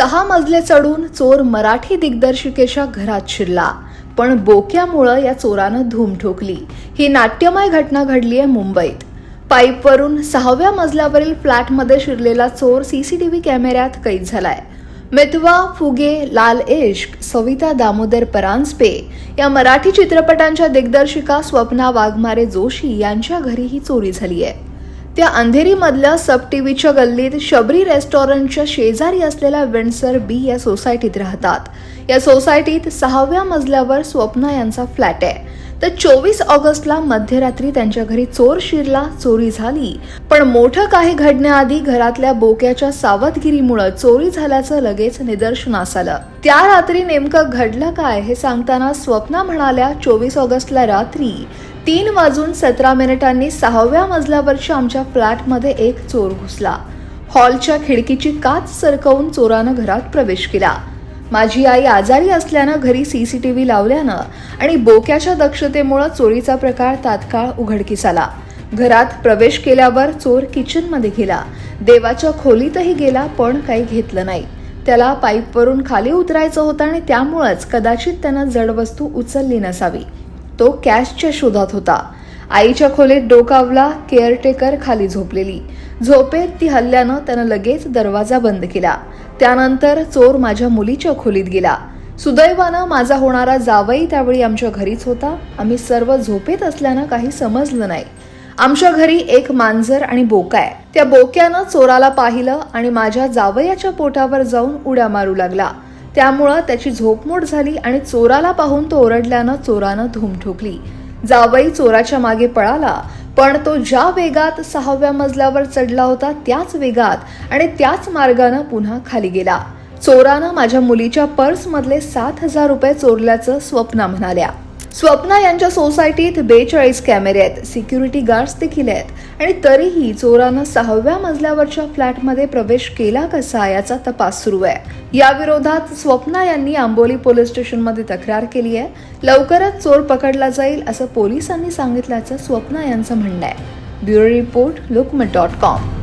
सहा मजले चढून चोर मराठी दिग्दर्शिकेच्या घरात शिरला. पण बोक्यामुळं या चोरानं धूम ठोकली. ही नाट्यमय घटना घडली आहे मुंबईत. पाईपवरून सहाव्या मजल्यावरील फ्लॅटमध्ये शिरलेला चोर सीसीटीव्ही कॅमेऱ्यात कैद झालाय. मितवा फुगे लाल इश्क सविता दामोदर परांजपे या मराठी चित्रपटांच्या दिग्दर्शिका स्वप्ना वाघमारे जोशी यांच्या घरी ही चोरी झाली आहे त्या अंधेरीमधल्या सब टीव्हीच्या गल्लीत शबरी रेस्टॉरंटच्या शेजारी असलेल्या विंडसर बी या सोसायटीत राहतात. या सोसायटीत सहाव्या मजल्यावर स्वप्ना यांचा फ्लॅट आहे. तर चोवीस ऑगस्टला मध्यरात्री त्यांच्या घरी चोर शिरला चोरी झाली. पण मोठं काही घडण्याआधी घरातल्या बोक्याच्या सावधगिरीमुळे चोरी झाल्याचं लगेच निदर्शनास आलं. त्या रात्री नेमकं घडलं काय हे सांगताना स्वप्ना म्हणाल्या चोवीस ऑगस्टला रात्री तीन वाजून सतरा मिनिटांनी सहाव्या मजल्यावरच्या आमच्या फ्लॅटमध्ये एक चोर घुसला. हॉलच्या खिडकीची काच सरकवून चोरानं घरात प्रवेश केला. माझी आई आजारी असल्यानं घरी सी सी टी व्ही लावल्यानं आणि बोक्याच्या दक्षतेमुळं चोरीचा प्रकार तात्काळ उघडकीस आला. घरात प्रवेश केल्यावर चोर किचनमध्ये गेला. देवाच्या खोलीतही गेला पण काही घेतलं नाही. त्याला पाईपवरून खाली उतरायचं होतं आणि त्यामुळंच कदाचित त्यानं जड वस्तू उचलली नसावी. तो कॅशच्या शोधात होता. आईच्या खोलीत डोकावला केअरटेकर खाली झोपलेली. झोपेत ती हल्ल्यानं त्यानं लगेच दरवाजा बंद केला. त्यानंतर चोर माझ्या मुलीच्या खोलीत गेला. सुदैवानं माझा होणारा जावई त्यावेळी आमच्या घरीच होता. आम्ही सर्व झोपेत असल्यानं काही समजलं नाही. आमच्या घरी एक मांजर आणि बोका आहे. त्या बोक्यानं चोराला पाहिलं आणि माझ्या जावयाच्या पोटावर जाऊन उड्या मारू लागला. त्यामुळं त्याची झोपमोड झाली आणि चोराला पाहून तो ओरडल्यानं चोरानं धूम ठोकली. जावई चोराच्या मागे पळाला पण तो ज्या वेगात सहाव्या मजल्यावर चढला होता त्याच वेगात आणि त्याच मार्गानं पुन्हा खाली गेला. चोरानं माझ्या मुलीच्या पर्समधले सात हजार रुपये चोरल्याचं स्वप्ना म्हणाल्या. स्वप्ना यांच्या सोसायटीत बेचाळीस कॅमेरे आहेत. सिक्युरिटी गार्ड्स देखील आहेत. आणि तरीही चोरानं सहाव्या मजल्यावरच्या फ्लॅटमध्ये प्रवेश केला कसा याचा तपास सुरू आहे. या विरोधात स्वप्ना यांनी आंबोली पोलीस स्टेशनमध्ये तक्रार केली आहे. लवकरच चोर पकडला जाईल असं पोलिसांनी सांगितल्याचं स्वप्ना यांचं म्हणणं आहे. Bureau report Lokmat dot com.